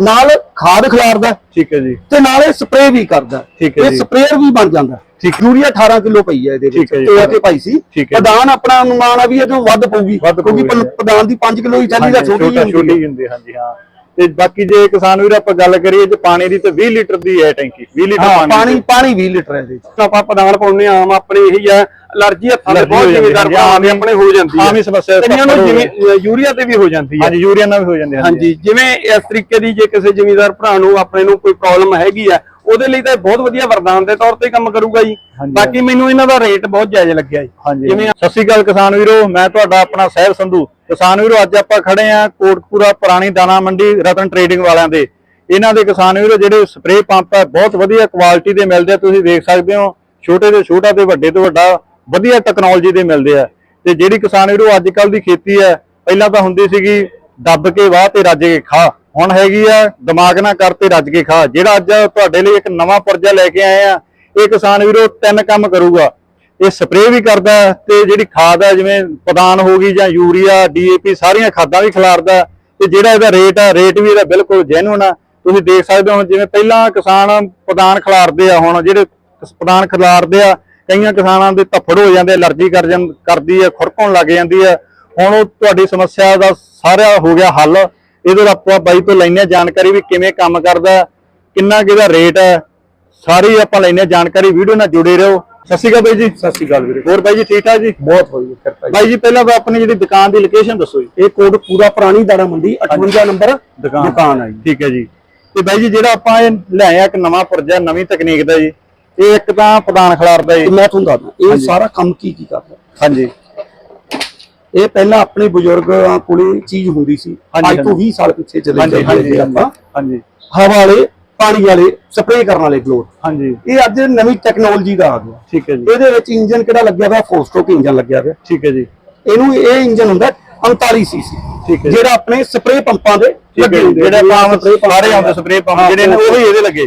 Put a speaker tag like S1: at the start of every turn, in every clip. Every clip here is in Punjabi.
S1: ਨਾਲ ਖਾਦ ਖਿਲਾਰਦਾ
S2: ਠੀਕ ਹੈ ਜੀ
S1: ਤੇ ਨਾਲੇ ਸਪਰੇਅ ਵੀ ਕਰਦਾ
S2: ਠੀਕ ਹੈ
S1: ਇਹ
S2: ਜੀ।
S1: ਸਪਰੇਅਰ ਵੀ ਬਣ ਜਾਂਦਾ
S2: ਠੀਕ।
S1: ਯੂਰੀਆ 18 ਕਿਲੋ ਪਈ ਹੈ ਇਹਦੇ ਵਿੱਚ। ਇਹ ਕਿ ਭਾਈ ਸੀ। ਪ੍ਰਧਾਨ ਆਪਣਾ ਅਨੁਮਾਨ ਆ ਵੀ ਇਹ ਤੋਂ ਵੱਧ ਪਊਗੀ ਕਿਉਂਕਿ ਪ੍ਰਧਾਨ ਦੀ 5 ਕਿਲੋ ਹੀ ਥੈਲੀ ਦਾ ਛੋਟੀ ਹੁੰਦੀ ਹੈ
S2: ਹਾਂਜੀ ਹਾਂ ਤੇ ਬਾਕੀ ਜੇ ਕਿਸਾਨ ਵੀਰ ਆਪਾਂ ਗੱਲ ਕਰੀਏ ਜੇ ਪਾਣੀ ਦੀ ਤੇ 20 ਲੀਟਰ ਦੀ ਹੈ ਟੈਂਕੀ 20 ਲੀਟਰ
S1: ਹਾਂ
S2: ਪਾਣੀ
S1: ਪਾਣੀ ਪਾਣੀ 20 ਲੀਟਰ ਹੈ ਵਿੱਚ ਆਪਾਂ ਪ੍ਰਧਾਨ ਪਾਉਨੇ ਆਮ ਆਪਣੇ ਇਹੀ ਆ ਅਲਰਜੀ ਹੱਥਾਂ ਦੇ ਬਹੁਤ
S2: ਹੋ
S1: ਜ਼ਿਮੀਦਾਰ
S2: ਹੈ,
S1: ਆਮ ਹੀ ਆਪਣੇ ਹੋ ਜਾਂਦੀ ਹੈ।
S2: ਆਮ ਹੀ ਸਮੱਸਿਆ
S1: ਕਈਆਂ ਨੂੰ
S2: ਤੋਂ
S1: ਜਿਵੇਂ ਯੂਰੀਆ ਤੇ ਵੀ ਹੋ ਜਾਂਦੀ ਹੈ।
S2: ਹਾਂਜੀ ਯੂਰੀਆ ਨਾਲ ਵੀ ਹੋ ਜਾਂਦੇ
S1: ਹਾਂਜੀ। ਜਿਵੇਂ ਇਸ ਤਰੀਕੇ ਦੀ ਜੇ ਕਿਸੇ ਜ਼ਿਮੀਦਾਰ ਭਰਾ ਨੂੰ ਆਪਣੇ ਨੂੰ ਕੋਈ ਪ੍ਰੋਬਲਮ ਹੈਗੀ ਆ ਉਹਦੇ ਲਈ ਤਾਂ ਇਹ ਬਹੁਤ ਵਧੀਆ ਵਰਦਾਨ ਦੇ ਤੌਰ ਤੇ ਕੰਮ ਕਰੂਗਾ ਜੀ। ਬਾਕੀ ਮੈਨੂੰ ਇਹਨਾਂ ਦਾ ਰੇਟ ਬਹੁਤ ਜਾਇਜ਼ ਲੱਗਿਆ ਜੀ। ਜਿਵੇਂ
S2: ਸਤਿ ਸ਼੍ਰੀ ਅਕਾਲ ਕਿਸਾਨ ਵੀਰੋ ਮੈਂ ਤੁਹਾਡਾ ਆਪਣਾ ਸਹਿਬ ਸੰਧੂ। ਕਿਸਾਨ ਵੀਰੋ, ਅੱਜ ਆਪਾਂ ਖੜੇ ਆ ਕੋਟਕਪੂਰਾ ਪੁਰਾਣੀ ਦਾਣਾ ਮੰਡੀ ਰਤਨ ਟਰੇਡਿੰਗ ਵਾਲਿਆਂ ਦੇ। ਇਹਨਾਂ ਦੇ ਕਿਸਾਨ ਵੀਰੋ, ਜਿਹੜੇ ਸਪਰੇਅ ਪੰਪ ਹੈ, ਬਹੁਤ ਵਧੀਆ ਕੁਆਲਿਟੀ ਦੇ ਮਿਲਦੇ ਆ। ਤੁਸੀਂ ਦੇਖ ਸਕਦੇ ਹੋ, ਛੋਟੇ ਤੋਂ ਛੋਟਾ ਤੇ ਵੱਡੇ ਤੋਂ ਵੱਡਾ ਵਧੀਆ ਟੈਕਨੋਲੋਜੀ ਦੇ ਮਿਲਦੇ ਆ। ਤੇ ਜਿਹੜੀ ਕਿਸਾਨ ਵੀਰੋ ਅੱਜ ਕੱਲ ਦੀ ਖੇਤੀ ਹੈ, ਪਹਿਲਾਂ ਤਾਂ ਹੁੰਦੀ ਸੀਗੀ ਦੱਬ ਕੇ ਵਾਹ ਤੇ ਰੱਜ ਕੇ ਖਾ। ਹੁਣ ਹੈਗੀ ਆ, ਦਿਮਾਗ ਨਾਲ ਕਰ ਤੇ ਰੱਜ ਕੇ ਖਾ। ਜਿਹੜਾ ਅੱਜ ਤੁਹਾਡੇ ਲਈ ਇੱਕ ਨਵਾਂ ਪਰਜਾ ਲੈ ਕੇ ਆਏ ਆ, ਇਹ ਕਿਸਾਨ ਵੀਰੋ ਤਿੰਨ ਕੰਮ ਕਰੂਗਾ। ਇਹ ਸਪਰੇਅ ਵੀ ਕਰਦਾ ਹੈ ਤੇ ਜਿਹੜੀ ਖਾਦ ਹੈ ਜਿਵੇਂ ਪਦਾਨ ਹੋ ਗਈ ਜਾਂ ਯੂਰੀਆ ਡੀਏਪੀ ਸਾਰੀਆਂ ਖਾਦਾਂ ਵੀ ਖਿਲਾਰਦਾ ਹੈ ਤੇ ਜਿਹੜਾ ਇਹਦਾ ਰੇਟ ਹੈ ਰੇਟ ਵੀ ਇਹਦਾ ਬਿਲਕੁਲ ਜੈਨੂਨ ਆ ਤੁਸੀਂ ਦੇਖ ਸਕਦੇ ਹੋ ਜਿਵੇਂ ਪਹਿਲਾਂ ਕਿਸਾਨ ਪਦਾਨ ਖਿਲਾਰਦੇ ਆ ਹੁਣ ਜਿਹੜੇ ਪਦਾਨ ਖਿਲਾਰਦੇ ਆ ਕਈਆਂ ਕਿਸਾਨਾਂ ਦੇ ਧੱਫੜ ਹੋ ਜਾਂਦੇ ਅਲਰਜੀ ਕਰ ਜਾਂ ਕਰਦੀ ਹੈ ਖੁਰਕਣ ਲੱਗ ਜਾਂਦੀ ਹੈ। ਹੁਣ ਉਹ ਤੁਹਾਡੀ ਸਮੱਸਿਆ ਦਾ ਸਾਰਾ ਹੋ ਗਿਆ ਹੱਲ। ਇਹਦੇ ਦਾ ਆਪਾਂ ਬਾਈ ਤੋਂ ਲੈਣੇ ਜਾਣਕਾਰੀ ਵੀ ਕਿਵੇਂ ਕੰਮ ਕਰਦਾ ਹੈ, ਕਿੰਨਾ ਕਿਹਦਾ ਰੇਟ ਹੈ। ਸਾਰੀ ਆਪਾਂ ਲੈਣੇ ਜਾਣਕਾਰੀ ਵੀਡੀਓ ਨਾਲ ਜੁੜੇ ਰਹੋ। ਸਤਿ ਸ਼੍ਰੀ ਅਕਾਲ ਬਾਈ ਜੀ।
S1: ਸਤਿ ਸ਼੍ਰੀ ਅਕਾਲ ਵੀਰੇ।
S2: ਹੋਰ ਬਾਈ ਜੀ ਠੀਕ ਠਾਕ ਜੀ?
S1: ਬਹੁਤ ਵਧੀਆ ਕਿਰਪਾ ਜੀ।
S2: ਬਾਈ ਜੀ ਪਹਿਲਾਂ ਤਾਂ ਆਪਣੀ ਜਿਹੜੀ ਦੁਕਾਨ ਦੀ ਲੋਕੇਸ਼ਨ ਦੱਸੋ ਜੀ।
S1: ਇਹ ਕੋਡ ਪੂਰਾ ਪੁਰਾਣੀ ਦਾਣਾ ਮੰਡੀ 58 ਨੰਬਰ
S2: ਦੁਕਾਨ।
S1: ਹੈ ਜੀ।
S2: ਠੀਕ ਹੈ ਜੀ। ਤੇ ਬਾਈ ਜੀ ਜਿਹੜਾ ਆਪਾਂ ਇਹ ਲਿਆਏ ਆ ਇੱਕ ਨਵਾਂ ਪੁਰਜਾ ਨਵੀਂ ਤਕਨੀਕ ਦਾ ਜੀ ਇਹ ਇੱਕ ਤਾਂ ਪ੍ਰਦਾਨ ਖਿਲਾਰਦਾ
S1: ਤੇ
S2: ਜੀ।
S1: ਮੈਂ ਤੁਹਾਨੂੰ ਦੱਸਦਾ ਇਹ ਸਾਰਾ ਕੰਮ ਕੀ ਕੀ ਕਰਦਾ?
S2: ਹਾਂਜੀ।
S1: ਇਹ ਪਹਿਲਾਂ ਆਪਣੇ ਬਜ਼ੁਰਗਾਂ ਕੋਲੇ ਚੀਜ਼ ਹੁੰਦੀ ਸੀ ਅੱਜ ਤੋਂ 20 ਸਾਲ ਪਿੱਛੇ ਚਲੇ ਜਾਂਦੇ ਆਪਾਂ।
S2: ਹਾਂਜੀ।
S1: ਹਵਾ ਵਾਲੇ ਪਾਣੀ ਵਾਲੇ ਸਪਰੇਅ ਕਰਨ ਵਾਲੇ ਬਲੋਰ
S2: ਹਾਂਜੀ
S1: ਇਹ ਅੱਜ ਨਵੀਂ ਟੈਕਨੋਲੋਜੀ ਦਾ ਆ ਗਿਆ
S2: ਠੀਕ ਹੈ ਜੀ
S1: ਇਹਦੇ ਵਿੱਚ ਇੰਜਨ ਕਿਹੜਾ ਲੱਗਿਆ ਹੋਇਆ ਫੋਸਟੋਕ ਇੰਜਨ ਲੱਗਿਆ ਹੋਇਆ
S2: ਠੀਕ ਹੈ ਜੀ
S1: ਇਹਨੂੰ ਇਹ ਇੰਜਨ ਹੁੰਦਾ 39 ਸੀਸੀ
S2: ਠੀਕ ਹੈ।
S1: ਜਿਹੜਾ ਆਪਣੇ ਸਪਰੇਅ ਪੰਪਾਂ ਦੇ ਲੱਗੇ। ਹੁੰਦੇ।
S2: ਜਿਹੜੇ
S1: pump
S2: ਸਾਰੇ ਆਉਂਦੇ ਸਪਰੇਅ ਪੰਪ ਜਿਹੜੇ ਨੇ ਉਹੀ ਇਹਦੇ ਲੱਗੇ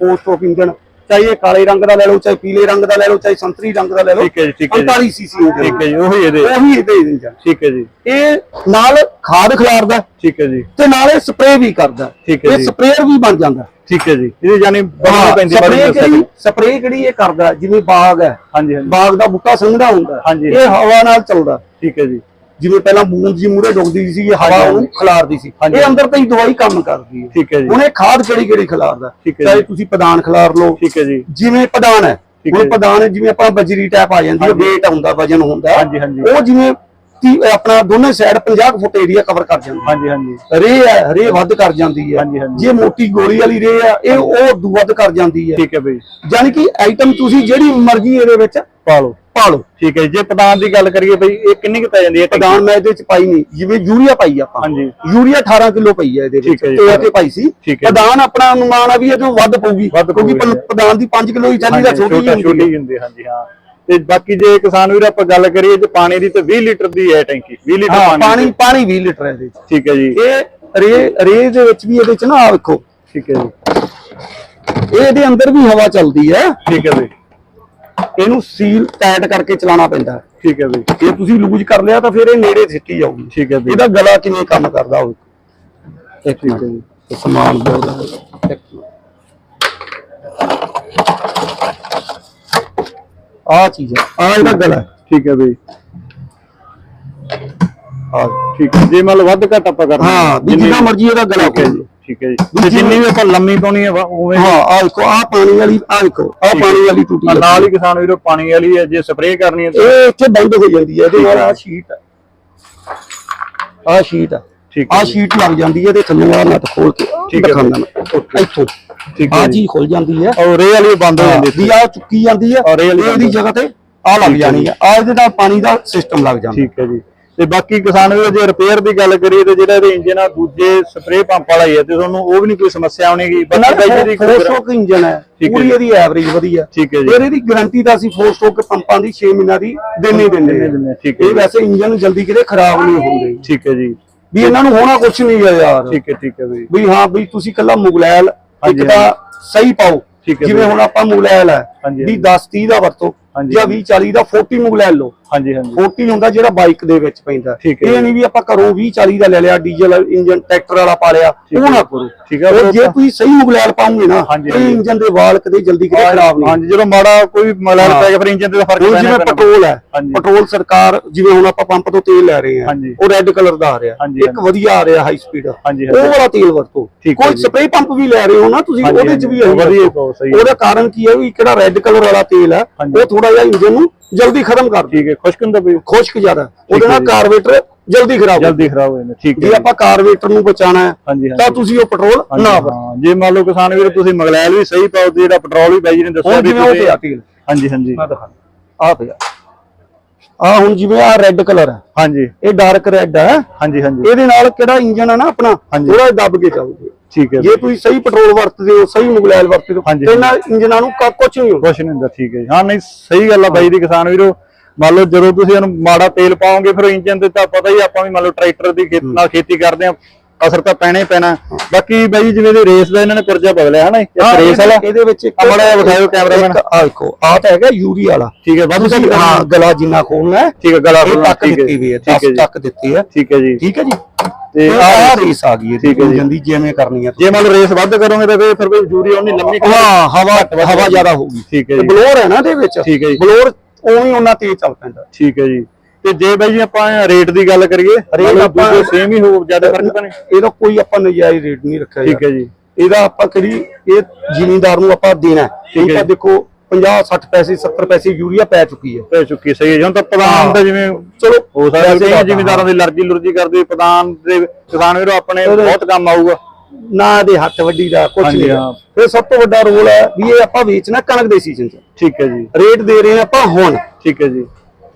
S1: ਫੋਸਟੋਕ ਇੰਜਨ ਚਾਹੇ ਇਹ ਕਾਲੇ ਰੰਗ ਦਾ ਲੈ ਲਓ ਚਾਹੇ ਪੀਲੇ ਰੰਗ ਦਾ ਲੈ ਲਓ ਚਾਹੇ ਸੰਤਰੀ ਰੰਗ ਦਾ ਲੈ ਲਓ
S2: ਠੀਕ ਹੈ ਜੀ, ਠੀਕ ਹੈ ਜੀ।
S1: 39 ਸੀਸੀ ਇੰਜਨ
S2: ਠੀਕ ਹੈ ਜੀ ਉਹੀ ਇਹਦੇ
S1: ਉਹੀ ਇਹਦੇ ਇੰਜਨ
S2: ਠੀਕ ਹੈ ਜੀ
S1: ਇਹ ਨਾਲ ਖਾਦ ਖਿਲਾਰਦਾ
S2: ਠੀਕ ਹੈ ਜੀ
S1: ਤੇ ਨਾਲੇ ਸਪਰੇਅ ਵੀ ਕਰਦਾ
S2: ਠੀਕ ਹੈ
S1: ਇਹ। ਸਪਰੇਅਰ ਵੀ ਬਣ ਜਾਂਦਾ
S2: ਠੀਕ ਹੈ ਜੀ। ਇਹਦੀ ਜਾਨੀ ਬਣਾਉਣੀ ਪੈਂਦੀ
S1: ਸਪਰੇਅ ਕਿਹੜੀ। ਸਪਰੇਅ ਕਿਹੜੀ ਇਹ ਕਰਦਾ? ਜਿਵੇਂ ਬਾਗ ਹੈ।
S2: ਹਾਂਜੀ ਹਾਂਜੀ।
S1: ਬਾਗ ਦਾ ਬੂਟਾ ਸੰਘਣਾ ਹੁੰਦਾ।
S2: ਹਾਂਜੀ।
S1: ਇਹ ਹਵਾ ਨਾਲ ਚੱਲਦਾ।
S2: ਠੀਕ ਹੈ ਜੀ।
S1: ਜਿਵੇਂ ਪਹਿਲਾਂ ਬੂੰਦ ਜੀ ਮੂਰੇ ਡੁੱਬਦੀ ਸੀ ਹਵਾ ਉਹਨੂੰ ਖਿਲਾਰਦੀ ਸੀ। ਇਹ ਅੰਦਰ ਤੋਂ ਹੀ ਦਵਾਈ ਕੰਮ ਕਰਦੀ ਹੈ।
S2: ਠੀਕ ਹੈ ਜੀ।
S1: ਹੁਣ ਇਹ ਖਾਦ ਕਿਹੜੀ ਕਿਹੜੀ ਖਿਲਾਰਦਾ?
S2: ਠੀਕ ਹੈ
S1: ਚਾਹੇ। ਤੁਸੀਂ ਪ੍ਰਦਾਨ ਖਿਲਾਰ ਲਓ।
S2: ਠੀਕ ਹੈ ਜੀ।
S1: ਜਿਵੇਂ ਪ੍ਰਦਾਨ ਹੈ। ਹੁਣ
S2: ਹੈ।
S1: ਪ੍ਰਦਾਨ ਜਿਵੇਂ ਆਪਾਂ ਬਜਰੀ ਟੈਪ ਆ ਜਾਂਦੀ ਹੈ weight ਹੁੰਦਾ ਵਜਨ ਹੁੰਦਾ।
S2: ਹਾਂਜੀ, ਹਾਂਜੀ।
S1: ਉਹ ਜਿਵੇਂ ਤੀ- ਆਪਣਾ ਦੋਨੇ ਸਾਈਡ 50 ਕੁ ਫੁੱਟ ਏਰੀਆ ਕਵਰ ਕਰ ਜਾਂਦਾ
S2: ਹਾਂਜੀ ਹਾਂਜੀ।
S1: ਰੇ ਹੈ ਰੇ ਵੱਧ ਕਰ ਜਾਂਦੀ ਹੈ।
S2: ਹਾਂਜੀ, ਹਾਂਜੀ।
S1: ਜੇ ਮੋਟੀ ਗੋਲੀ ਵਾਲੀ ਰੇ ਆ ਇਹ ਉਹ ਦੂ ਵੱਧ ਕਰ ਜਾਂਦੀ ਹੈ।
S2: ਠੀਕ ਹੈ ਬਈ।
S1: ਯਾਨੀ ਕਿ ਆਈਟਮ ਤੁਸੀਂ ਜਿਹੜੀ ਮਰਜ਼ੀ ਇਹਦੇ ਵਿੱਚ
S2: ਪਾ ਲਓ।
S1: ਪਾ ਲਓ।
S2: ਠੀਕ ਹੈ ਜੀ। ਪ੍ਰਦਾਨ ਦੀ ਗੱਲ ਕਰੀਏ ਬਈ ਇਹ ਕਿੰਨੀ ਕੁ ਪੈ ਜਾਂਦੀ ਹੈ
S1: ਪ੍ਰਦਾਨ ਮੈਂ ਇਹਦੇ ਚ ਪਾਈ ਨਹੀਂ। ਜਿਵੇਂ ਯੂਰੀਆ ਪਾਈ ਆਪਾਂ।
S2: ਹਾਂਜੀ।
S1: ਯੂਰੀਆ 18 ਕਿਲੋ ਪਈ ਹੈ ਇਹਦੇ ਵਿੱਚ। ਤੇ ਪਾਈ ਸੀ। ਪ੍ਰਦਾਨ ਆਪਣਾ ਅਨੁਮਾਨ ਆ ਵੀ ਇਹ ਤੋਂ ਵੱਧ ਪਊਗੀ। ਕਿਉਂਕਿ
S2: ਪਊਗੀ।
S1: ਪ- ਪ੍ਰਦਾਨ ਦੀ 5 ਕਿਲੋ ਹੀ ਥੈਲੀ ਦਾ ਛੋਟੀ ਹੁੰਦੀ
S2: ਹੈ, ਹਾਂਜੀ ਹਾਂ। ਤੇ ਬਾਕੀ ਜੇ ਕਿਸਾਨ ਵੀਰ ਆਪਾਂ ਗੱਲ ਕਰੀਏ ਤੇ ਪਾਣੀ ਦੀ ਤੇ 20 ਲੀਟਰ ਦੀ ਹੈ ਟੈਂਕੀ 20 ਲੀਟਰ
S1: ਹਾਂ
S2: ਪਾਣੀ
S1: ਪਾਣੀ ਪਾਣੀ 20 ਲੀਟਰ ਹੈ ਇਹਦੇ ਚ।
S2: ਠੀਕ ਹੈ ਜੀ।
S1: ਇਹ ਰੇ ਰੇ ਦੇ ਵਿੱਚ ਵੀ ਇਹਦੇ ਚ ਨਾ ਆ ਵੇਖੋ।
S2: ਠੀਕ ਹੈ ਜੀ।
S1: ਇਹ ਇਹਦੇ ਅੰਦਰ ਵੀ ਹਵਾ ਚੱਲਦੀ ਹੈ।
S2: ਠੀਕ ਹੈ ਬਈ
S1: ਇਹਨੂੰ ਸੀਲ ਟਾਈਟ ਕਰਕੇ ਚਲਾਉਣਾ ਪੈਂਦਾ ਹੈ।
S2: ਠੀਕ ਹੈ ਬਈ
S1: ਜੇ ਤੁਸੀਂ ਲੂਜ਼ ਕਰ ਲਿਆ ਤਾਂ ਫਿਰ ਇਹ ਨੇੜੇ ਸਿੱਟੀ ਜਾਊਗੀ।
S2: ਠੀਕ ਹੈ ਬਈ
S1: ਇਹਦਾ ਗਲਾ ਕਿਵੇਂ ਕੰਮ ਕਰਦਾ ਉਹ ਇੱਕ
S2: ਠੀਕ ਹੈ
S1: ਮਿੰਟ।
S2: ਜੀ।
S1: ਸਮਾਨ ਬੋਲਦਾ। ਇੱਕ ਆਹ ਚੀਜ਼ ਹੈ। ਆਹ ਇਹਦਾ ਗਲਾ ਹੈ।
S2: ਠੀਕ ਹੈ ਬਈ।
S1: ਆਹ।
S2: ਠੀਕ ਹੈ। ਜੇ ਮਤਲਬ ਵੱਧ ਘੱਟ ਆਪਾਂ ਕਰਨਾ
S1: ਹਾਂ ਵੀ
S2: ਜਿੰਨੀ-
S1: ਮਰਜ਼ੀ ਇਹਦਾ ਗਲਾ
S2: ਠੀਕ ਹੈ ਜੀ ਠੀਕ ਹੈ ਜੀ। ਤੇ ਜਿੰਨੀ ਵੀ ਆਪਾਂ ਲੰਮੀ ਪਾਉਣੀ ਹੈ ਉਵੇਂ
S1: ਹਾਂ। ਆਹ ਦੇਖੋ ਆਹ ਪਾਣੀ ਵਾਲੀ ਆਹ ਦੇਖੋ
S2: ਹੈ।
S1: ਪਾਣੀ ਵਾਲੀ ਟੂਟੀ
S2: ਨਾਲ ਹੀ ਕਿਸਾਨ ਵੀਰੋ ਪਾਣੀ ਵਾਲੀ ਹੈ। ਜੇ ਸਪਰੇਅ ਕਰਨੀ ਹੈ ਤਾਂ
S1: ਇਹ ਇੱਥੇ ਬੰਦ ਹੋ ਜਾਂਦੀ ਹੈ ਇਹਦੇ ਨਾਲ ਆਹ ਸ਼ੀਟ ਹੈ। ਆਹ ਸ਼ੀਟ ਹੈ।
S2: ਠੀਕ ਜੀ।
S1: ਸ਼ੀਟ ਲੱਗ ਜਾਂਦੀ ਹੈ ਤੇ ਥੱਲੋਂ ਆਹ ਨਟ ਖੋਲ ਕੇ ਦਿਖਾਉਂਦਾ ਮੈਂ। ਇੱਥੋਂ।
S2: ਠੀਕ ਹੈ ਜੀ।
S1: ਜੀ ਖੁੱਲ ਜਾਂਦੀ ਹੈ।
S2: ਔਰ ਰੇ ਵਾਲੀ ਬੰਦ ਹੋ ਜਾਂਦੀ
S1: ਵੀ ਆਹ ਚੁੱਕੀ ਜਾਂਦੀ ਹੈ।
S2: ਔਰ ਇਹ ਵਾਲੀ
S1: ਇਹਦੀ। ਜਗ੍ਹਾ ਤੇ ਆਹ ਲੱਗ ਜਾਣੀ ਹੈ। ਆਹ ਇਹਦੇ ਨਾਲ ਪਾਣੀ ਦਾ ਸਿਸਟਮ ਲੱਗ ਜਾਂਦਾ।
S2: ਠੀਕ ਹੈ ਜੀ। ਤੇ ਬਾਕੀ ਕਿਸਾਨ ਵੀਰੋ ਜੇ ਰਿਪੇਅਰ ਦੀ ਗੱਲ ਕਰੀਏ ਤੇ ਜਿਹੜਾ ਇਹਦੇ ਇੰਜਨ ਆ ਦੂਜੇ ਸਪਰੇਅ ਪੰਪ ਵਾਲਾ ਹੀ ਹੈ ਤੇ ਤੁਹਾਨੂੰ ਉਹ ਵੀ ਨਹੀਂ ਕੋਈ ਸਮੱਸਿਆ ਆਉਣੀਗੀ। ਬਾਕੀ ਬਾਈ ਜੀ ਦੀ
S1: ਫੋਰ ਸਟ੍ਰੋਕ ਇੰਜਨ ਹੈ। ਪੂਰੀ। ਇਹਦੀ ਐਵਰੇਜ ਵਧੀਆ।
S2: ਠੀਕ ਹੈ ਜੀ।
S1: ਫਿਰ ਇਹਦੀ ਗਾਰੰਟੀ ਤਾਂ ਅਸੀਂ ਫੋਰ ਸਟ੍ਰੋਕ ਪੰਪਾਂ ਦੀ 6 ਮਹੀਨਿਆਂ ਦੀ ਦਿੰਨੇ ਦਿੰਦੇ ਹਾਂ।
S2: ਠੀਕ ਹੈ
S1: ਇਹ। ਵੈਸੇ ਇੰਜਨ ਜਲਦੀ ਕਿਤੇ ਖਰਾਬ ਨਹੀਂ ਹੁੰਦੇ।
S2: ਠੀਕ ਹੈ ਜੀ।
S1: ਵੀ ਇਹਨਾਂ ਨੂੰ ਹੋਣਾ ਕੁਝ ਨਹੀਂ ਹੈ ਯਾਰ।
S2: ਠੀਕ ਹੈ ਠੀਕ ਹੈ ਬਈ।
S1: ਵੀ ਹਾਂ ਵੀ ਤੁਸੀਂ ਕੱਲਾ ਮੁਗਲੈਲ ਇੱਕ ਤਾਂ ਸਹੀ ਪਾਓ। ਜਿਵੇਂ
S2: ਬਈ।
S1: ਹੁਣ ਆਪਾਂ ਮੁਗਲੈਲ ਹੈ। ਵੀ 10 30 ਦਾ ਵਰਤੋ
S2: ਹਾਂਜੀ।
S1: ਜਾਂ 20 40 ਦਾ 40 ਮੁਗਲੈਲ ਲਓ
S2: ਹਾਂਜੀ ਹਾਂਜੀ
S1: 40 ਹੁੰਦਾ ਜਿਹੜਾ ਬਾਈਕ ਦੇ ਵਿੱਚ ਪੈਂਦਾ ਇਹ ਨਹੀਂ ਵੀ ਆਪਾਂ ਘਰੋਂ 20 40 ਦਾ ਲੈ ਲਿਆ ਡੀਜ਼ਲ ਇੰਜਨ ਟਰੈਕਟਰ ਵਾਲਾ ਪਾ ਲਿਆ ਉਹ ਨਾ ਕਰੋ
S2: ਠੀਕ ਹੈ,
S1: ਜੇ ਤੁਸੀਂ ਸਹੀ ਮੁਗਲੈਲ ਪਾਉਂਗੇ ਨਾ
S2: ਹਾਂਜੀ,
S1: ਇਹ
S2: ਹਾਂਜੀ।
S1: ਇੰਜਨ ਦੇ ਵਾਲ ਕਦੇ ਜਲਦੀ ਕਿਤੇ ਖਰਾਬ ਨਹੀਂ
S2: ਹਾਂਜੀ ਜਦੋਂ ਮਾੜਾ ਕੋਈ ਮਲਾਲ
S1: ਹਾਂ।
S2: ਪੈ ਗਿਆ ਫਿਰ ਇੰਜਨ ਤੇ ਫ਼ਰਕ ਪੈਣਾ
S1: ਜਿਵੇਂ। ਪੈਟਰੋਲ ਹੈ
S2: ਹਾਂਜੀ।
S1: ਪੈਟਰੋਲ ਸਰਕਾਰ ਜਿਵੇਂ ਹੁਣ ਆਪਾਂ ਪੰਪ ਤੋਂ ਤੇਲ ਲੈ ਰਹੇ ਹਾਂ
S2: ਹਾਂਜੀ।
S1: ਉਹ ਰੈੱਡ ਕਲਰ ਦਾ ਆ ਰਿਹਾ
S2: ਹਾਂਜੀ,
S1: ਇੱਕ
S2: ਹਾਂਜੀ।
S1: ਵਧੀਆ ਆ ਰਿਹਾ ਹਾਈ ਸਪੀਡ
S2: ਹਾਂਜੀ,
S1: ਉਹ
S2: ਹਾਂਜੀ।
S1: ਵਾਲਾ ਤੇਲ ਵਰਤੋ ਕੋਈ
S2: ਜੀ।
S1: ਸਪਰੇਅ ਪੰਪ ਵੀ ਲੈ ਰਹੇ ਹੋ ਨਾ ਤੁਸੀਂ
S2: ਹਾਂਜੀ,
S1: ਉਹਦੇ ਚ ਵੀ
S2: ਹਾਂਜੀ, ਵਧੀਆ।
S1: ਉਹਦਾ ਕਾਰਨ ਕੀ ਹੈ ਵੀ ਕਿਹੜਾ ਰੈੱਡ ਕਲਰ ਵਾਲਾ ਤੇਲ ਹੈ। ਉਹ ਥੋੜਾ ਜਿਹਾ ਇੰਜਨ ਨੂੰ ਜਲਦੀ ਖਤਮ ਕਰ
S2: ਠੀਕ ਹੈ ਖੁਸ਼ਕ ਹੁੰਦਾ ਵੀ
S1: ਖੁਸ਼ਕ ਜ਼ਿਆਦਾ। ਉਹਦੇ ਨਾਲ। ਕਾਰਬੇਟਰ ਜਲਦੀ ਖਰਾਬ ਹੋ
S2: ਜਲਦੀ ਖਰਾਬ ਹੋ ਜਾਂਦਾ ਠੀਕ ਹੈ
S1: ਜੇ ਆਪਾਂ ਕਾਰਬੇਟਰ ਨੂੰ ਬਚਾਣਾ ਹੈ ਤਾਂ ਤੁਸੀਂ ਉਹ ਪੈਟਰੋਲ ਨਾ ਵਰਤੋ
S2: ਹਾਂ, ਜੇ ਮੰਨ ਲਓ ਕਿਸਾਨ ਵੀਰ ਤੁਸੀਂ ਮਗਲੈਲ ਵੀ ਸਹੀ ਪਾਓ ਤੇ ਜਿਹੜਾ ਪੈਟਰੋਲ ਵੀ ਬਾਈ ਜੀ ਨੇ ਦੱਸਿਆ ਵੀ ਤੁਸੀਂ- ਹਾਂਜੀ ਹਾਂਜੀ।
S1: ਆ। ਪਿਆ ਆ ਹੁਣ ਜਿਵੇਂ ਆ ਰੈੱਡ ਕਲਰ ਹੈ
S2: ਹਾਂਜੀ।
S1: ਇਹ ਡਾਰਕ ਰੈੱਡ ਹੈ
S2: ਹਾਂਜੀ ਹਾਂਜੀ।
S1: ਇਹਦੇ ਨਾਲ ਕਿਹੜਾ ਇੰਜਨ ਹੈ ਨਾ ਆਪਣਾ। ਥੋੜਾ ਦੱਬ ਕੇ ਚੱਲਦੇ
S2: ਠੀਕ ਹੈ
S1: ਜੇ ਤੁਸੀਂ ਸਹੀ ਪੈਟਰੋਲ ਵਰਤਦੇ ਹੋ ਸਹੀ ਮੁਗਲੈਲ ਵਰਤਦੇ ਹੋ। ਤੇ ਇਹਨਾਂ ਇੰਜਨਾਂ ਨੂੰ ਕੁਝ ਨਹੀਂ ਹੁੰਦਾ।
S2: ਕੁਛ ਨਹੀਂ ਹੁੰਦਾ ਠੀਕ ਹੈ। ਹਾਂ ਨਹੀਂ ਸਹੀ ਗੱਲ ਆ ਬਾਈ ਦੀ ਕਿਸਾਨ ਵੀਰੋ। ਮੰਨ ਲਓ ਜਦੋਂ ਤੁਸੀਂ ਇਹਨੂੰ ਮਾੜਾ ਤੇਲ ਪਾਓਗੇ ਫਿਰ ਇੰਜਨ ਤੇ ਤਾਂ ਪਤਾ ਹੀ ਆਪਾਂ ਵੀ ਮੰਨ ਲਓ ਟਰੈਕਟਰ ਦੀ ਖੇਤ ਨਾਲ ਖੇਤੀ ਕਰਦੇ ਆ। ਅਸਰ ਤਾਂ ਪੈਣਾ ਹੀ ਪੈਣਾ। ਬਾਕੀ ਬਾਈ ਜਿਵੇਂ ਦੀ ਰੇਸ ਦਾ ਇਹਨਾਂ ਨੇ ਪੁਰਜਾ ਬਦਲਿਆ ਹਨਾ? ਇੱਕ ਰੇਸ ਵਾਲਾ।
S1: ਇਹਦੇ- ਵਿੱਚ ਇੱਕ
S2: ਜਿਹਾ ਵਿਖਾਇਓ ਕੈਮਰਾਮੈਨ।
S1: ਆ ਦੇਖੋ ਆ ਤਾਂ ਹੈਗਾ ਯੂਰੀ ਵਾਲਾ।
S2: ਠੀਕ ਹੈ ਵਾਧੂ
S1: ਤੁਸੀਂ ਹਾਂ। ਗਲਾ ਜਿੰਨਾ ਖੋਲਣਾ
S2: ਠੀਕ ਹੈ ਗਲਾ
S1: ਤੱਕ
S2: ਠੀਕ ਹੈ
S1: ਦਿੱਤੀ ਵੀ ਹੈ
S2: ਠੀਕ ਹੈ
S1: 10
S2: ਜੀ।
S1: ਤੱਕ ਦਿੱਤੀ ਹੈ।
S2: ਠੀਕ ਹੈ ਜੀ।
S1: ਠੀਕ ਹੈ ਜੀ।
S2: ਤੇ
S1: ਆ ਰੇਸ ਆ ਗਈ ਹੈ
S2: ਠੀਕ ਹੈ ਜੀ।
S1: ਇੰਜਨ ਦੀ ਜਿਵੇਂ ਕਰਨੀ ਹੈ।
S2: ਜੇ ਮੰਨ ਲਓ ਰੇਸ ਵੱਧ ਕਰੋਗੇ ਤਾਂ ਫਿਰ ਕੋਈ ਜੂਰੀ ਉਹਨੀ ਲੰਮੀ
S1: ਹਾਂ ਹਵਾ ਹਵਾ ਜ਼ਿਆਦਾ ਹੋਊਗੀ।
S2: ਠੀਕ ਹੈ ਜੀ।
S1: ਬਲੋਰ ਹੈ ਨਾ ਦੇ ਵਿੱਚ।
S2: ਠੀਕ ਹੈ ਜੀ।
S1: ਬਲੋਰ ਉਵੇਂ ਉਹਨਾਂ ਤੇਜ਼ ਚੱਲ ਪੈਂਦਾ।
S2: ਠੀਕ ਹੈ ਜੀ। ਤੇ ਜੇ ਬਾਈ ਜੀ ਆਪਾਂ ਰੇਟ ਦੀ ਗੱਲ ਕਰੀਏ
S1: ਰੇਟ ਆਪਾਂ-
S2: ਸੇਮ ਹੀ ਹੋ ਜ਼ਿਆਦਾ ਫ਼ਰਕ ਤਾਂ ਨਹੀਂ?
S1: ਇਹਦਾ ਕੋਈ ਆਪਾਂ ਨਜਾਇਜ਼ ਰੇਟ ਨਹੀਂ ਰੱਖਿਆ
S2: ਠੀਕ ਹੈ ਜੀ।
S1: ਇਹਦਾ ਆਪਾਂ ਕਰੀ ਇਹ ਜ਼ਿਮੀਂਦਾਰ ਨੂੰ ਆਪਾਂ ਦੇਣਾ ਹੈ।
S2: ਠੀਕ ਹੈ
S1: ਦੇਖੋ 50 60 ਪੈਸੇ 70 ਪੈਸੇ ਯੂਰੀਆ ਪੈ ਚੁੱਕੀ ਹੈ।
S2: ਪੈ ਚੁੱਕੀ ਸਹੀ ਹੈ। ਹੁਣ ਤਾਂ ਪ੍ਰਧਾਨ
S1: ਹਾਂ।
S2: ਦਾ ਜਿਵੇਂ
S1: ਚਲੋ
S2: ਹੋ ਸਕਦਾ
S1: ਤਾਂ
S2: ਜ਼ਿਮੀਂਦਾਰਾਂ ਦੀ ਲਰਜੀ ਲੁਰਜੀ ਕਰਦੇ ਪ੍ਰਧਾਨ ਦੇ ਕਿਸਾਨ ਵੀਰੋ ਆਪਣੇ ਬਹੁਤ ਕੰਮ ਆਊਗਾ।
S1: ਨਾ ਦੇ ਹੱਥ ਵੱਡੀ ਦਾ ਕੁਝ ਨਹੀਂ।
S2: ਹਾਂ।
S1: ਫਿਰ ਸਭ ਤੋਂ ਵੱਡਾ ਰੋਲ ਹੈ ਵੀ ਇਹ ਆਪਾਂ ਵੇਚਣਾ ਕਣਕ ਦੇ ਸੀਜ਼ਨ 'ਚ।
S2: ਠੀਕ ਹੈ ਜੀ।
S1: ਰੇਟ ਦੇ ਰਹੇ ਹਾਂ ਆਪਾਂ ਹੁਣ।
S2: ਠੀਕ ਹੈ ਜੀ।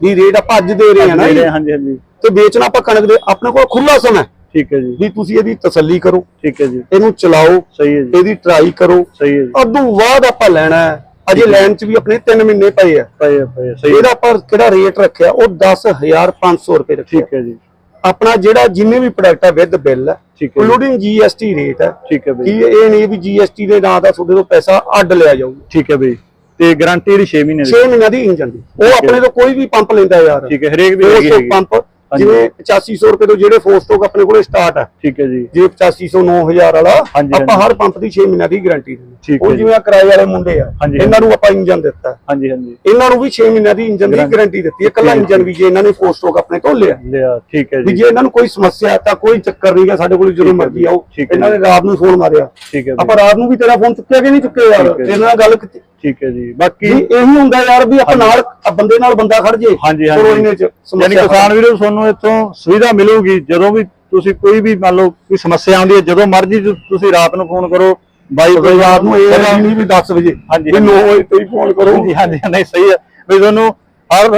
S1: ਵੀ ਰੇਟ ਆਪਾਂ ਅੱਜ ਦੇ ਰਹੇ ਹਾਂ ਨਾ ਜੀ,
S2: ਹਾਂਜੀ ਹਾਂਜੀ।
S1: ਤੇ ਵੇਚਣਾ ਆਪਾਂ ਕਣਕ ਦੇ ਆਪਣੇ ਕੋਲ ਖੁੱਲਾ ਸਮਾਂ
S2: ਠੀਕ ਹੈ ਜੀ।
S1: ਵੀ ਤੁਸੀਂ ਇਹਦੀ ਤਸੱਲੀ ਕਰੋ।
S2: ਠੀਕ ਹੈ ਜੀ।
S1: ਇਹਨੂੰ ਚਲਾਓ।
S2: ਸਹੀ ਹੈ ਜੀ।
S1: ਇਹਦੀ ਟਰਾਈ ਕਰੋ।
S2: ਸਹੀ ਹੈ ਜੀ।
S1: ਉਦੋਂ ਬਾਅਦ ਆਪਾਂ ਲੈਣਾ ਹੈ। ਅਜੇ ਲੈਣ 'ਚ ਵੀ ਆਪਣੇ 3 ਮਹੀਨੇ ਪਏ ਆ।
S2: ਪਏ ਆ, ਪਏ ਸਹੀ।
S1: ਇਹਦਾ ਆਪਾਂ ਕਿਹੜਾ ਰੇਟ ਰੱਖਿਆ ਉਹ 10500 ਰੁਪਏ ਰੱਖਿਆ।
S2: ਠੀਕ ਹੈ ਜੀ।
S1: ਆਪਣਾ ਜਿਹੜਾ ਜਿੰਨੇ ਵੀ ਪ੍ਰੋਡਕਟ ਹੈ ਵਿਦ ਬਿੱਲ ਹੈ
S2: ਠੀਕ ਹੈ ਜੀ।
S1: ਇਨਕਲੂਡਿੰਗ ਜੀਐਸਟੀ ਰੇਟ ਹੈ।
S2: ਠੀਕ ਹੈ
S1: ਕਿ
S2: ਬਈ
S1: ਇਹ ਨਹੀਂ ਵੀ ਜੀਐਸਟੀ ਦੇ ਨਾਂ ਦਾ ਤੁਹਾਡੇ ਤੋਂ ਪੈਸਾ ਅੱਡ ਲਿਆ ਜਾਊਗਾ
S2: ਠੀਕ ਹੈ ਬਈ। ਤੇ ਗਾਰੰਟੀ ਦੀ 6 ਮਹੀਨੇ ਦੀ
S1: 6 ਮਹੀਨਿਆਂ ਦੀ ਇੰਜਨ ਦੀ ਉਹ ਆਪਣੇ ਤੋਂ ਕੋਈ ਵੀ ਪੰਪ ਲੈਂਦਾ ਯਾਰ।
S2: ਠੀਕ ਹੈ ਹਰੇਕ ਦੀ ਹੈਗੀ
S1: 200
S2: ਹੈਗੀ।
S1: ਪੰਪ ਜਿਵੇਂ 8500 ਰੁਪਏ ਤੋਂ ਜਿਹੜੇ ਫੋਰਸ ਤੋਂ ਆਪਣੇ ਕੋਲੇ ਸਟਾਰਟ ਹੈ।
S2: ਠੀਕ ਹੈ ਜੀ।
S1: ਜੇ 8500 9000 ਵਾਲਾ ਆਪਾਂ। ਹਰ ਪੰਪ ਦੀ 6 ਮਹੀਨਿਆਂ ਦੀ ਗਾਰੰਟੀ
S2: ਠੀਕ
S1: ਦਿੰਦੇ
S2: ਹੈ।
S1: ਉਹ। ਜਿਵੇਂ ਆਹ ਕਿਰਾਏ ਵਾਲੇ ਮੁੰਡੇ ਆ ਇਹਨਾਂ ਨੂੰ ਆਪਾਂ ਇੰਜਨ ਦਿੱਤਾ।
S2: ਹਾਂਜੀ ਹਾਂਜੀ।
S1: ਇਹਨਾਂ ਨੂੰ ਵੀ 6 ਮਹੀਨਿਆਂ ਦੀ ਇੰਜਨ ਦੀ ਗਾਰੰਟੀ ਦਿੱਤੀ ਹੈ। ਕੱਲਾ ਇੰਜਨ ਵੀ ਜੇ ਇਹਨਾਂ ਨੇ ਫੋਰ ਸਟੋਕ ਆਪਣੇ ਤੋਂ ਲਿਆ।
S2: ਲਿਆ ਠੀਕ ਹੈ ਜੀ।
S1: ਜੇ ਇਹਨਾਂ ਨੂੰ ਕੋਈ ਸਮੱਸਿਆ ਤਾਂ ਕੋਈ ਚੱਕਰ ਨਹੀਂਗਾ ਸਾਡੇ ਕੋਲ ਜਦੋਂ ਮਰਜ਼ੀ ਆਓ। ਇਹਨਾਂ। ਨੇ ਰਾਤ ਨੂੰ ਫੋਨ ਮਾਰਿਆ।
S2: ਠੀਕ ਹੈ
S1: ਆਪਾਂ ਰਾਤ ਨੂੰ ਵੀ ਤੇਰਾ ਫੋਨ ਚੁੱਕਿਆ ਕਿ ਨਹੀਂ ਚੁੱਕਿਆ ਯਾਰ। ਤੇਰੇ ਨਾਲ ਗੱਲ ਕੀਤੀ
S2: ਠੀਕ ਹੈ ਜੀ। ਬਾਕੀ
S1: ਵੀ ਇਹੀ ਹੁੰਦਾ ਯਾਰ ਵੀ ਆਪਾਂ ਨਾਲ ਬੰਦੇ ਨਾਲ ਬੰਦਾ ਖੜ ਜੇ
S2: ਹਾਂਜੀ, ਹਾਂਜੀ। ਯਾਨੀ ਕਿਸਾਨ ਵੀਰੋ ਤੁਹਾਨੂੰ ਇੱਥੋਂ ਸੁਵਿਧਾ ਮਿਲੂਗੀ ਜਦੋਂ ਵੀ ਤੁਸੀਂ ਕੋਈ ਵੀ ਮੰਨ ਲਓ ਕੋਈ ਸਮੱਸਿਆ ਆਉਂਦੀ ਹੈ ਜਦੋਂ ਮਰਜ਼ੀ ਤੁਸੀਂ ਰਾਤ ਨੂੰ ਫੋਨ ਕਰੋ ਬਾਈ
S1: ਕੋਈ ਰਾਤ ਨੂੰ ਇਹ ਨਹੀਂ ਵੀ 10 ਵਜੇ
S2: ਹਾਂਜੀ,
S1: ਵੀ 9 ਵਜੇ ਤੋਂ ਹੀ ਫੋਨ ਕਰੋ।
S2: ਹਾਂਜੀ ਹਾਂਜੀ ਨਹੀਂ ਸਹੀ ਹੈ। ਵੀ ਤੁਹਾਨੂੰ ਹਰ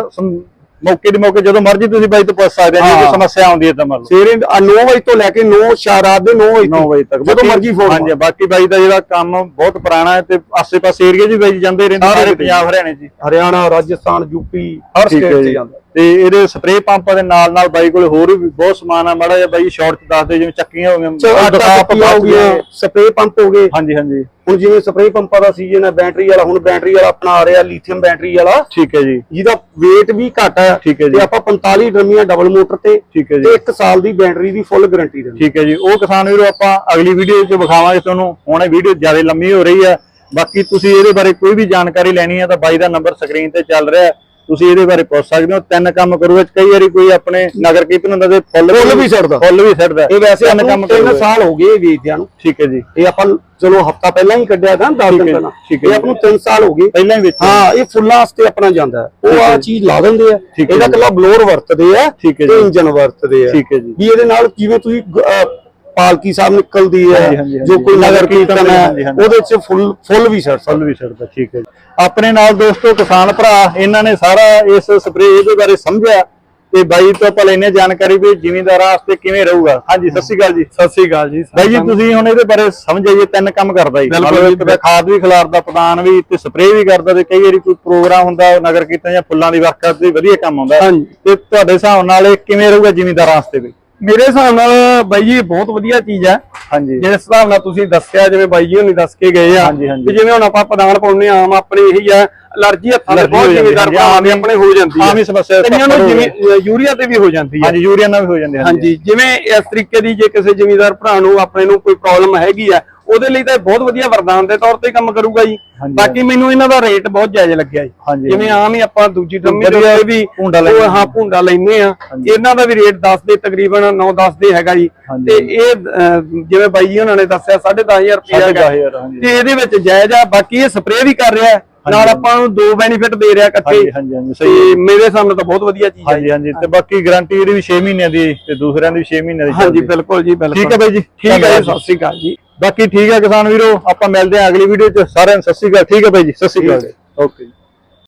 S2: ਮੌਕੇ ਦੀ ਮੌਕੇ ਜਦੋਂ ਮਰਜ਼ੀ ਤੁਸੀਂ ਬਾਈ ਤੋਂ ਪੁੱਛ ਸਕਦੇ ਹੋ ਜੇ ਸਮੱਸਿਆ ਆਉਂਦੀ ਹੈ ਤਾਂ ਲਓ
S1: ਸਵੇਰੇ 9 ਵਜੇ ਤੋਂ ਲੈ ਕੇ 9 ਸ਼ਾ ਰਾਤ ਦੇ 9 ਵਜੇ
S2: 9 ਵਜੇ ਤੱਕ।
S1: ਜਦੋਂ ਮਰਜ਼ੀ ਫੋਨ
S2: ਹਾਂਜੀ ਬਾਕੀ ਬਾਈ ਦਾ ਜਿਹੜਾ ਕੰਮ ਬਹੁਤ ਪੁਰਾਣਾ ਹੈ ਤੇ ਆਸੇ-ਪਾਸੇ ਏਰੀਆ ਵੀ ਬਾਈ ਜਾਂਦੇ ਰਹਿੰਦੇ
S1: ਸਾਰੇ।
S2: ਪੰਜਾਬ ਹਰਿਆਣੇ ਹੀ।
S1: ਹਰਿਆਣਾ ਰਾਜਸਥਾਨ ਯੂਪੀ ਹਰ ਸਟੇਟ 'ਚ
S2: ਜੀ।
S1: ਜਾਂਦਾ।
S2: ਤੇ ਇਹਦੇ ਸਪਰੇਅ ਪੰਪਾਂ ਦੇ ਨਾਲ ਨਾਲ ਬਾਈ ਕੋਲ ਹੋਰ ਵੀ ਬਹੁਤ ਸਮਾਨ ਆ ਮਾੜਾ ਜਿਹਾ ਬਾਈ ਸ਼ਾਰਟ 'ਚ ਦੱਸਦੇ ਜਿਵੇਂ ਚੱਕੀਆਂ ਹੋ ਗਈਆਂ
S1: ਸਪਰੇ ਪੰਪ ਹੋ ਗਏ।
S2: ਹਾਂਜੀ ਹਾਂਜੀ।
S1: ਹੁਣ ਜਿਵੇਂ ਸਪਰੇ ਪੰਪਾਂ ਦਾ ਸੀਜ਼ਨ ਹੈ ਬੈਟਰੀ ਵਾਲਾ ਹੁਣ ਬੈਟਰੀ ਵਾਲਾ ਆਪਣਾ ਆ ਰਿਹਾ ਲੀਥੀਅਮ ਬੈਟਰੀ ਵਾਲਾ।
S2: ਠੀਕ ਹੈ ਜੀ।
S1: ਜਿਹਦਾ weight ਵੀ ਘੱਟ ਹੈ
S2: ਠੀਕ ਹੈ ਜੀ।
S1: ਤੇ ਆਪਾਂ 45 ਡਰਮੀਆਂ ਡਬਲ ਮੋਟਰ ਤੇ
S2: ਠੀਕ ਹੈ ਜੀ।
S1: ਤੇ 1 ਸਾਲ ਦੀ ਬੈਟਰੀ ਦੀ ਫੁੱਲ ਗਾਰੰਟੀ ਦਿੰਦੇ
S2: ਠੀਕ ਹੈ ਜੀ। ਉਹ ਕਿਸਾਨ ਵੀਰੋ ਆਪਾਂ ਅਗਲੀ ਵੀਡੀਓ 'ਚ ਵਿਖਾਵਾਂਗੇ ਤੁਹਾਨੂੰ। ਹੁਣ ਇਹ ਵੀਡੀਓ ਜ਼ਿਆਦਾ ਲੰਮੀ ਹੋ ਰਹੀ ਹੈ। ਬਾਕੀ ਤੁਸੀਂ ਇਹਦੇ ਬਾਰੇ ਕੋਈ ਵੀ ਜਾਣਕਾਰੀ ਲੈਣੀ ਹੈ ਤਾਂ ਬਾਈ ਦਾ ਨੰਬਰ ਸਕਰੀਨ ਤੇ ਚੱਲ ਰਿਹਾ ਹੈ। ਤੁਸੀਂ ਇਹਦੇ ਬਾਰੇ ਪੁੱਛ ਸਕਦੇ ਹੋ ਤਿੰਨ ਕੰਮ ਕਰੋ ਵਿੱਚ ਕਈ ਵਾਰੀ ਕੋਈ ਆਪਣੇ ਨਗਰ ਕੀਰਤਨ ਹੁੰਦਾ ਤੇ ਫੁੱਲ
S1: ਫੁੱਲ ਵੀ ਸਿੱਟਦਾ।
S2: ਫੁੱਲ ਵੀ ਸਿੱਟਦਾ
S1: ਇਹ ਵੈਸੇ
S2: ਤਿੰਨ ਕੰਮ
S1: ਤਿੰਨ
S2: ਕਰੋ
S1: ਸਾਲ ਹੋ ਗਏ ਵੇਚਦਿਆਂ ਨੂੰ
S2: ਠੀਕ ਹੈ ਜੀ
S1: ਇਹ ਆਪਾਂ ਚਲੋ ਹਫਤਾ ਪਹਿਲਾਂ ਹੀ ਕੱਢਿਆ ਤਾਂ 10
S2: ਠੀਕ
S1: ਦਿਨ
S2: ਹੈ,
S1: ਪਹਿਲਾਂ ਇਹ। ਆਪਾਂ ਨੂੰ 3 ਸਾਲ ਹੋ ਗਏ
S2: ਪਹਿਲਾਂ ਹੀ ਵਿੱਚ
S1: ਹਾਂ ਇਹ ਫੁੱਲਾਂ ਵਾਸਤੇ ਆਪਣਾ ਜਾਂਦਾ। ਉਹ ਆ। ਚੀਜ਼ ਲਾ ਦਿੰਦੇ ਆ ਇਹਦਾ। ਕੱਲਾ ਬਲੋਰ ਵਰਤਦੇ ਆ
S2: ਠੀਕ ਹੈ
S1: ਤੇ। ਇੰਜਨ ਵਰਤਦੇ ਆ
S2: ਠੀਕ ਹੈ ਜੀ।
S1: ਵੀ ਇਹਦੇ ਨਾਲ ਜਿਵੇਂ ਤੁਸੀਂ ਪਾਲਕੀ ਸਾਹਿਬ ਨਿਕਲਦੀ ਹੈ ਜੋ ਕੋਈ। ਨਗਰ ਕੀਰਤਨ ਹੈ। ਉਹਦੇ ਚ ਫੁੱਲ ਫੁੱਲ ਵੀ ਛੱਡ
S2: ਫੁੱਲ ਵੀ ਸਿੱਟਦਾ ਠੀਕ ਹੈ ਜੀ। ਆਪਣੇ ਨਾਲ ਦੋਸਤੋ ਕਿਸਾਨ ਭਰਾ ਇਹਨਾਂ ਨੇ ਸਾਰਾ ਇਸ ਸਪਰੇਅ ਇਹਦੇ ਬਾਰੇ ਸਮਝਿਆ ਤੇ ਬਾਈ ਤੋਂ ਆਪਾਂ ਲੈਨੇ ਜਾਣਕਾਰੀ ਵੀ ਜ਼ਿਮੀਂਦਾਰਾਂ ਵਾਸਤੇ ਕਿਵੇਂ ਰਹੂਗਾ। ਹਾਂਜੀ ਸਤਿ ਸ਼੍ਰੀ ਅਕਾਲ ਜੀ।
S3: ਸਤਿ ਸ੍ਰੀ ਅਕਾਲ ਜੀ।
S2: ਬਾਈ ਜੀ ਤੁਸੀਂ ਹੁਣ ਇਹਦੇ ਬਾਰੇ ਸਮਝਾਈਏ ਤਿੰਨ ਕੰਮ ਕਰਦਾ ਜੀ।
S3: ਬਿਲਕੁਲ
S2: ਖਾਦ ਵੀ ਖਿਲਾਰਦਾ ਪ੍ਰਦਾਨ ਵੀ ਤੇ ਸਪਰੇਅ ਵੀ ਕਰਦਾ ਤੇ ਕਈ ਵਾਰੀ ਕੋਈ ਪ੍ਰੋਗਰਾਮ ਹੁੰਦਾ ਨਗਰ ਕੀਰਤਨ ਜਾਂ ਫੁੱਲਾਂ ਦੀ ਵਰਖਾ ਤੇ ਵਧੀਆ ਕੰਮ ਆਉਂਦਾ।
S3: ਹਾਂਜੀ।
S2: ਤੇ ਤੁਹਾਡੇ ਹਿਸਾਬ ਨਾਲ ਇਹ ਕਿਵੇਂ ਰਹੂਗਾ ਜ਼ਿਮੀਂਦਾਰਾਂ ਵਾਸਤੇ ਵੀ?
S3: ਮੇਰੇ ਹਿਸਾਬ ਨਾਲ ਬਾਈ ਜੀ ਬਹੁਤ ਵਧੀਆ ਚੀਜ਼ ਹੈ।
S2: ਹਾਂਜੀ।
S3: ਜਿਸ ਹਿਸਾਬ ਨਾਲ ਤੁਸੀਂ ਦੱਸਿਆ ਜਿਵੇਂ ਬਾਈ ਜੀ ਹੁਣੀ ਦੱਸ ਕੇ ਗਏ ਆ। ਵੀ ਜਿਵੇਂ ਹੁਣ ਆਪਾਂ ਪ੍ਰਦਾਨ ਪਾਉਣੇ ਆਮ ਆਪਣੇ ਇਹੀ ਆ ਅਲਰਜੀ ਹੱਥਾਂ ਦੇ ਬਹੁਤ ਜ਼ਿਮੀਦਾਰ ਦੇ ਆਪਣੇ ਹੋ ਜਾਂਦੀ ਹੈ
S2: ਆਮ ਹੀ ਸਮੱਸਿਆ
S3: ਕਈਆਂ ਨੂੰ ਜਿਵੇਂ ਯੂਰੀਆ ਤੇ ਵੀ ਹੋ ਜਾਂਦੀ ਹੈ
S2: ਹਾਂਜੀ ਯੂਰੀਆ ਨਾਲ ਵੀ ਹੋ ਜਾਂਦੇ
S3: ਹਾਂਜੀ। ਜਿਵੇਂ ਇਸ ਤਰੀਕੇ ਦੀ ਜੇ ਕਿਸੇ ਜ਼ਿਮੀਦਾਰ ਭਰਾ ਨੂੰ ਆਪਣੇ ਨੂੰ ਕੋਈ ਪ੍ਰੋਬਲਮ ਹੈਗੀ ਆ ਉਹਦੇ ਲਈ ਤਾਂ ਬਹੁਤ ਵਧੀਆ ਵਰਦਾਨ ਦੇ ਤੌਰ ਤੇ ਕੰਮ ਕਰੂਗਾ ਜੀ। ਬਾਕੀ ਮੈਨੂੰ ਇਹਨਾਂ ਦਾ ਰੇਟ ਬਹੁਤ ਜਾਇਜ਼ ਲੱਗਿਆ ਜੀ। ਜਿਵੇਂ ਆਮ ਹੀ ਆਪਾਂ ਦੂਜੀ ਡੰਮੀ ਦੇ ਵੀ
S2: ਭੂੰਡਾ ਲੈਂਦੇ
S3: ਹਾਂ ਭੁੰਡਾ ਲੈਨੇ ਆ ਇਹਨਾਂ ਦਾ ਵੀ ਰੇਟ 10 ਦੇ ਤਕਰੀਬਨ 9-10 ਦੇ ਹੈਗਾ ਜੀ। ਤੇ ਇਹ ਜਿਵੇਂ ਬਾਈ ਜੀ ਉਹਨਾਂ ਨੇ ਦੱਸਿਆ 10500 ਰੁਪਏ ਹੈਗਾ। ਤੇ ਇਹਦੇ ਵਿੱਚ ਜਾਇਜ਼ ਆ ਬਾਕੀ ਇਹ ਸਪਰੇਅ ਵੀ ਕਰ ਰਿਹਾ ਨਾਲ ਆਪਾਂ ਨੂੰ ਦੋ ਬੈਨੀਫਿਟ ਦੇ ਰਿਹਾ ਇਕੱਠੇ।
S2: ਹਾਂਜੀ ਹਾਂਜੀ ਹਾਂਜੀ ਸਹੀ
S3: ਤੇ ਮੇਰੇ ਸਾਹਮਣੇ ਤਾਂ ਬਹੁਤ ਵਧੀਆ ਚੀਜ਼ ਹੈ
S2: ਹਾਂਜੀ ਹਾਂਜੀ ਤੇ ਬਾਕੀ ਗਾਰੰਟੀ ਇਹਦੀ ਵੀ 6 ਮਹੀਨਿਆਂ ਦੀ ਤੇ ਦੂਸਰਿਆਂ ਦੀ ਵੀ 6 ਮਹੀਨਿਆਂ ਦੀ
S3: ਹਾਂਜੀ। ਬਿਲਕੁਲ ਜੀ ਬਿਲਕੁਲ।
S2: ਠੀਕ ਹੈ ਬਾਈ ਜੀ
S3: ਠੀਕ ਹੈ ਸਤਿ ਸ਼੍ਰੀ ਅਕਾਲ ਜੀ।
S2: ਬਾਕੀ ਠੀਕ ਹੈ ਕਿਸਾਨ ਵੀਰੋ, ਆਪਾਂ ਮਿਲਦੇ ਹਾਂ ਅਗਲੀ ਵੀਡੀਓ 'ਚ। ਸਾਰਿਆਂ ਨੂੰ ਸਤਿ ਸ਼੍ਰੀ ਅਕਾਲ। ਠੀਕ ਹੈ ਭਾਈ ਜੀ, ਸਤਿ ਸ਼੍ਰੀ ਅਕਾਲ ਓਕੇ